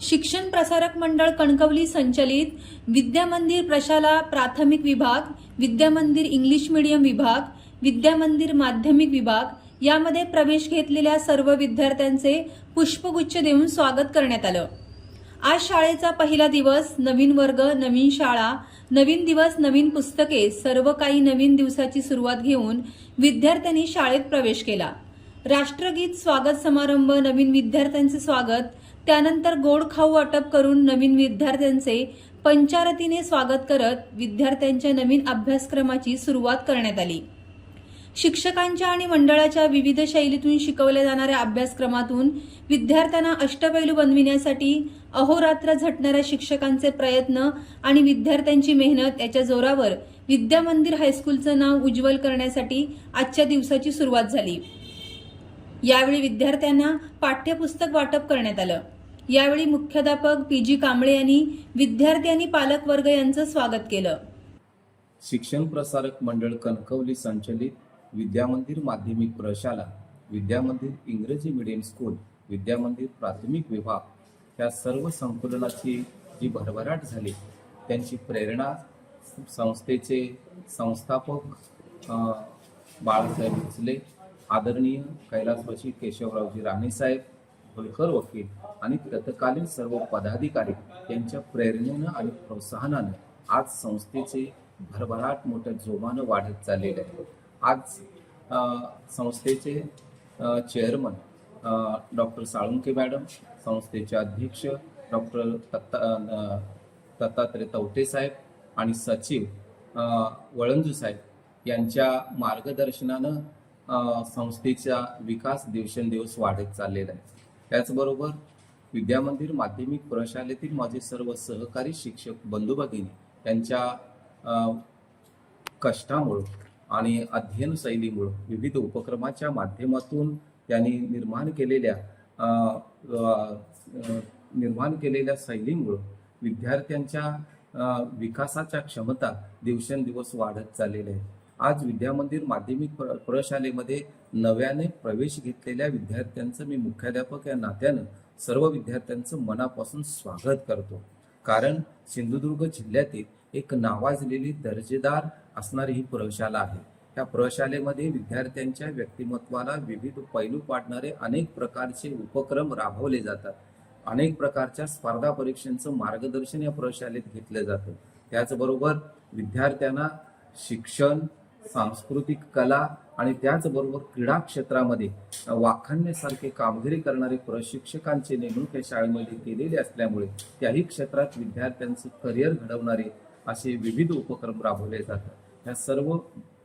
शिक्षण प्रसारक मंडळ कणकवली संचलित विद्यामंदिर प्रशाला प्राथमिक विभाग विद्यामंदिर इंग्लिश मीडियम विभाग विद्यामंदिर माध्यमिक विभाग यामध्ये प्रवेश घेतलेल्या सर्व विद्यार्थ्यांचे पुष्पगुच्छ देऊन स्वागत करण्यात आलं. आज शाळेचा पहिला दिवस नवीन वर्ग नवीन शाळा नवीन दिवस नवीन पुस्तके सर्व काही नवीन दिवसाची सुरुवात घेऊन विद्यार्थ्यांनी शाळेत प्रवेश केला. राष्ट्रगीत स्वागत समारंभ नवीन विद्यार्थ्यांचे स्वागत त्यानंतर गोड खाऊ वाटप करून नवीन विद्यार्थ्यांचे पंचारतीने स्वागत करत विद्यार्थ्यांच्या नवीन अभ्यासक्रमाची सुरुवात करण्यात आली. शिक्षकांच्या आणि मंडळाच्या विविध शैलीतून शिकवल्या जाणाऱ्या अभ्यासक्रमातून विद्यार्थ्यांना अष्टपैलू बनविण्यासाठी अहोरात्र झटणाऱ्या शिक्षकांचे प्रयत्न आणि विद्यार्थ्यांची मेहनत याच्या जोरावर विद्यामंदिर हायस्कूलचं नाव उज्ज्वल करण्यासाठी आजच्या दिवसाची सुरुवात झाली. यावेळी विद्यार्थ्यांना पाठ्यपुस्तक वाटप करण्यात आलं. यावेळी मुख्याध्यापक पी जी कांबळे यांनी विद्यार्थी आणि पालक वर्ग यांचं स्वागत केलं. शिक्षण प्रसारक मंडळ कणकवली संचलित विद्यामंदिर माध्यमिक प्रशाला विद्यामंदिर इंग्रजी मीडियम स्कूल विद्यामंदिर प्राथमिक विभाग या सर्व संकुलनाची जी भरभराट झाली त्यांची प्रेरणा संस्थेचे संस्थापक बाळासाहेब भोसले आदरणीय कैलासवासी केशवरावजी राणेसाहेब होलकर वकील आणि तत्कालीन सर्व पदाधिकारी यांच्या प्रेरणेनं आणि प्रोत्साहनानं आज संस्थेचे भरभराट मोठ्या जोमानं वाढत चाललेले आहे. आज संस्थेचे चेअरमन डॉक्टर साळुंके मॅडम संस्थेचे अध्यक्ष डॉक्टर दत्ता दत्तात्रय तवटे साहेब आणि सचिव वळंजू साहेब यांच्या मार्गदर्शनानं संस्थेचा विकास दिवसेंदिवस वाढत चाललेला आहे. त्याचबरोबर विद्यामंदिर माध्यमिक प्रशालेतील माझे सर्व सहकारी शिक्षक बंधू भगिनी त्यांच्या कष्टामुळं आणि अध्ययन शैलीमुळं विविध उपक्रमाच्या माध्यमातून त्यांनी निर्माण केलेल्या निर्माण केलेल्या शैलीमुळं विद्यार्थ्यांच्या विकासाच्या क्षमता दिवसेंदिवस वाढत चाललेल्या आहे आज विद्यामंदिर माध्यमिक प्र- प्रशालेमध्ये नव्याने प्रवेश घेतलेल्या विद्यार्थ्यांचं मी मुख्याध्यापक या नात्यानं सर्व विद्यार्थ्यांचं मनापासून स्वागत करतो. कारण सिंधुदुर्ग जिल्ह्यातील एक नावाजलेली दर्जेदार असणारी ही प्रशाला आहे. त्या प्रशालेमध्ये विद्यार्थ्यांच्या व्यक्तिमत्वाला विविध पैलू पाडणारे अनेक प्रकारचे उपक्रम राबवले जातात. अनेक प्रकारच्या स्पर्धा परीक्षांचं मार्गदर्शन या प्रशालेत घेतलं जातं. त्याचबरोबर विद्यार्थ्यांना शिक्षण सांस्कृतिक कला आणि त्याचबरोबर क्रीडा क्षेत्रामध्ये वाखाणण्यासारखे कामगिरी करणारे प्रशिक्षकांची नेमणूक या शाळेमध्ये केलेली असल्यामुळे त्याही क्षेत्रात विद्यार्थ्यांचं करिअर घडवणारे असे विविध उपक्रम राबवले जातात. ह्या सर्व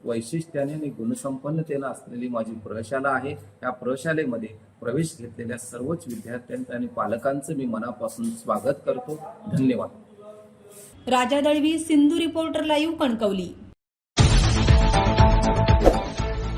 वैशिष्ट्याने आणि गुणसंपन्नतेला असलेली माझी प्रशाला आहे. या प्रशालेमध्ये प्रवेश घेतलेल्या सर्वच विद्यार्थ्यांचं आणि पालकांचं मी मनापासून स्वागत करतो. धन्यवाद. Raja Dalvi Sindhu reporter live Kankavli.